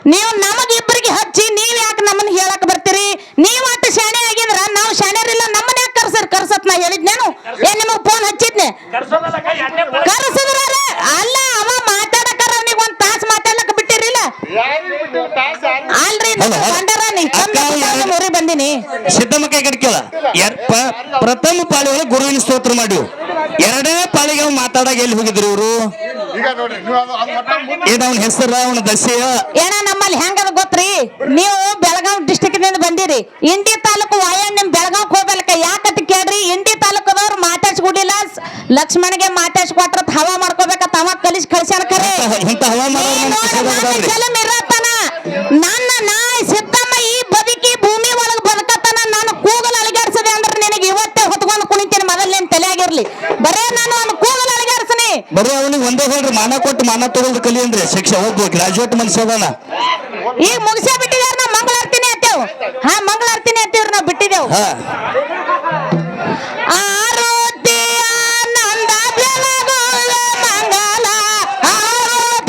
ನೀವು ನಮಗೆ ಇಬ್ಬರಿಗೆ ಹಚ್ಚಿ ನೀವ್ ಯಾಕೆ ನಮ್ಮನ್ನ ಹೇಳಕ್ ಬರ್ತೀರಿ? ನೀವ್ ಅಷ್ಟು ಶಾಣೆ ಆಗಿದ್ರ ನಾವು ಶಾಣ್ಯರಿಲ್ಲ ನಮ್ಮನ್ನ ಯಾಕೆ ಕರ್ಸರ್? ಕರ್ಸತ್ ನಾ ಹೇಳಿದ್ನೇನು ಏನ್ ನಿಮಗ್ ಫೋನ್ ಹಚ್ಚಿದ್ನೆ. ಕರ್ಸದ್ರೆ ಅಲ್ಲ ಅವ ಮಾತಾಡಕರ ಅವ್ನಿಗೆ ಒಂದ್ ತಾಸ್ ಮಾತಾಡ್ಲಕ್ ಬಿಟ್ಟಿರಿಲ್ಲ ಅಲ್ರಿ? ಬಂಡಾರ ಬಂದಿನಿ. ಸಿದ್ದಮ್ಮ ಕೈ ಕಡೆ ಕೇಳ ಪ್ರಥಮ ಪಾಳಿ ಒಳಗೆ ಗುರುವಿನ ಸ್ತೋತ್ರ ಮಾಡಿವು ಮಾತಾಡಾಗ ಎಲ್ಲಿ ಹೋಗಿದ್ರಿ ಇವರು? ಏನ ಅವನ ಹೆಸರ ಅವನ ದಸೆಯ ಏನ ನಮ್ಮಲ್ಲಿ ಹೆಂಗದ ಗೊತ್ತ್ರಿ? ನೀವು ಬೆಳಗಾವ್ ಡಿಸ್ಟಿಕ್ನಿಂದ ಬಂದಿರಿ. ಇಂಡಿ ತಾಲೂಕು ವಾಯಣ್ಣ ನಿಮ್ ಬೆಳಗಾವ್ ಹೋಗ್ಬೇಕ ಯಾಕಂತ ಕೇಳ್ರಿ? ಇಂಡಿ ತಾಲೂಕದವ್ರು ಮಾತಾಡ್ಸ್ಕೊಡಿಲ್ಲ. ಲಕ್ಷ್ಮಣಗೆ ಮಾತಾಡ್ಸ್ಕೊಟ್ರ ಹವಾ ಮಾಡ್ಕೋಬೇಕ ತವ ಕಲಿಸ್ ಕಳ್ಸ್ಯಾನ ಕರೆ. ಇಂತ ಹವಾ ಜಲಮ್ ಇರತ್ತನ ನನ್ನ ನಾ ಸಿದ್ದಮ್ಮ ಈ ಬದುಕಿ ಭೂಮಿ ಒಳಗ್ ಬದುಕತನ ನಾನು ಕೂಗಲ್ ಅಲಗಾಡ್ಸದೆ ಅಂದ್ರೆ ನಿನಗೆ ಇವತ್ತೇ ಹೊತ್ಕೊಂಡು ಕುಣಿತೀನಿ ಮೊದಲೇನ್ ತಲೆಯಾಗಿರ್ಲಿ ಬರೇ ನಾನು ಅವ್ನ ಕೂಗಲ್ ಅಲಗಾಡ್ಸನಿ ಬರೀ ಅವನಿಗೆ ಒಂದೇ ಹೇಳ್ರಿ ಮಾನ ಕೊಟ್ಟು ಮಾನ ತಗೊಳ್ದು ಕಲಿ ಅಂದ್ರೆ. ಶಿಕ್ಷೆ ಒಬ್ಬ ಗ್ರಾಜುಯೇಟ್ ಮನುಷ್ಯ ಅದಾನ. ಈಗ ಮುಗಿಸೇ ಬಿಟ್ಟಿದಾರ ನಾ? ಮಂಗಳಾರ್ತಿನಿ ಅಂತೇವ್ ಹಾ ಮಂಗಳಾರ್ತಿನಿ ಅಂತೇವ್ರಿ ನಾವು ಬಿಟ್ಟಿದೆವು ಹಾ.